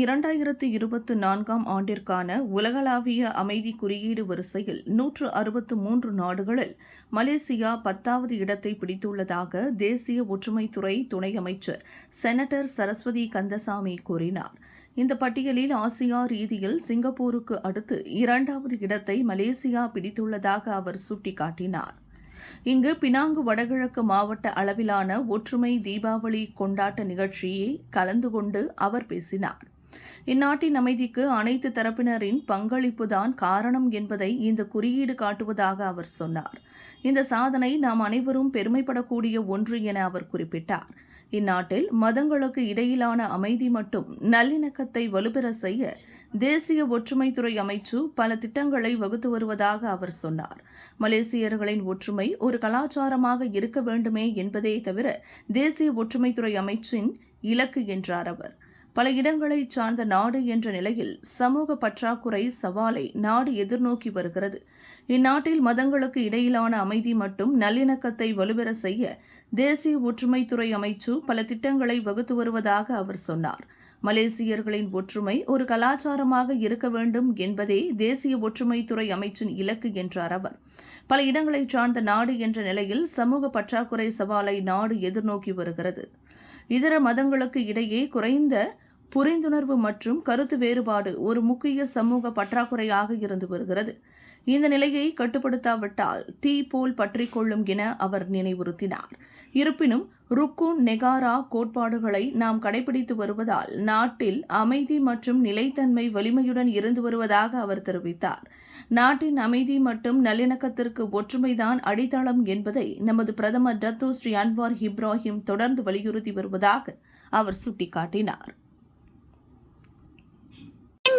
இரண்டாயிரத்து இருபத்து நான்காம் ஆண்டிற்கான உலகளாவிய அமைதி குறியீடு வரிசையில் நூற்று அறுபத்து மூன்று நாடுகளில் மலேசியா பத்தாவது இடத்தை பிடித்துள்ளதாக தேசிய ஒற்றுமைத்துறை துணை அமைச்சர் செனட்டர் சரஸ்வதி கந்தசாமி கூறினார். இந்த பட்டியலில் ஆசியா ரீதியில் சிங்கப்பூருக்கு அடுத்து இரண்டாவது இடத்தை மலேசியா பிடித்துள்ளதாக அவர் சுட்டிக்காட்டினார். இங்கு பினாங்கு வடகிழக்கு மாவட்ட அளவிலான ஒற்றுமை தீபாவளி கொண்டாட்ட நிகழ்ச்சியை கலந்து கொண்டு அவர் பேசினார். இந்நாட்டின் அமைதிக்கு அனைத்து தரப்பினரின் பங்களிப்புதான் காரணம் என்பதை இந்த குறியீடு காட்டுவதாக அவர் சொன்னார். இந்த சாதனை நாம் அனைவரும் பெருமைப்படக்கூடிய ஒன்று என அவர் குறிப்பிட்டார். இந்நாட்டில் மதங்களுக்கு இடையிலான அமைதி மற்றும் நல்லிணக்கத்தை வலுப்பெற செய்ய தேசிய ஒற்றுமைத்துறை அமைச்சு பல திட்டங்களை வகுத்து வருவதாக அவர் சொன்னார். மலேசியர்களின் ஒற்றுமை ஒரு கலாச்சாரமாக இருக்க வேண்டுமே என்பதே தவிர தேசிய ஒற்றுமைத்துறை அமைச்சின் இலக்கு என்றார் அவர். பல இடங்களை சார்ந்த நாடு என்ற நிலையில் சமூக பற்றாக்குறை சவாலை நாடு எதிர்நோக்கி வருகிறது. இந்நாட்டில் மதங்களுக்கு இடையிலான அமைதி மற்றும் நல்லிணக்கத்தை வலுப்பெற செய்ய தேசிய ஒற்றுமைத்துறை அமைச்சு பல திட்டங்களை வகுத்து வருவதாக அவர் சொன்னார். மலேசியர்களின் ஒற்றுமை ஒரு கலாச்சாரமாக இருக்க வேண்டும் என்பதே தேசிய ஒற்றுமைத்துறை அமைச்சின் இலக்கு என்றார் அவர். பல இடங்களை சார்ந்த நாடு என்ற நிலையில் சமூக பற்றாக்குறை சவாலை நாடு எதிர்நோக்கி வருகிறது. இதர மதங்களுக்கு இடையே குறைந்த புரிந்துணர்வு மற்றும் கருத்து வேறுபாடு ஒரு முக்கிய சமூக பற்றாக்குறையாக இருந்து வருகிறது. இந்த நிலையை கட்டுப்படுத்தாவிட்டால் தீ போல் பற்றி கொள்ளும் என அவர் நினைவுறுத்தினார். இருப்பினும் ருக்குன் நெகாரா கோட்பாடுகளை நாம் கடைபிடித்து வருவதால் நாட்டில் அமைதி மற்றும் நிலைத்தன்மை வலிமையுடன் இருந்து வருவதாக அவர் தெரிவித்தார். நாட்டின் அமைதி மற்றும் நல்லிணக்கத்திற்கு ஒற்றுமைதான் அடித்தளம் என்பதை நமது பிரதமர் டத்தோ ஸ்ரீ அன்வார் இப்ராஹிம் தொடர்ந்து வலியுறுத்தி வருவதாக அவர் சுட்டிக்காட்டினார்.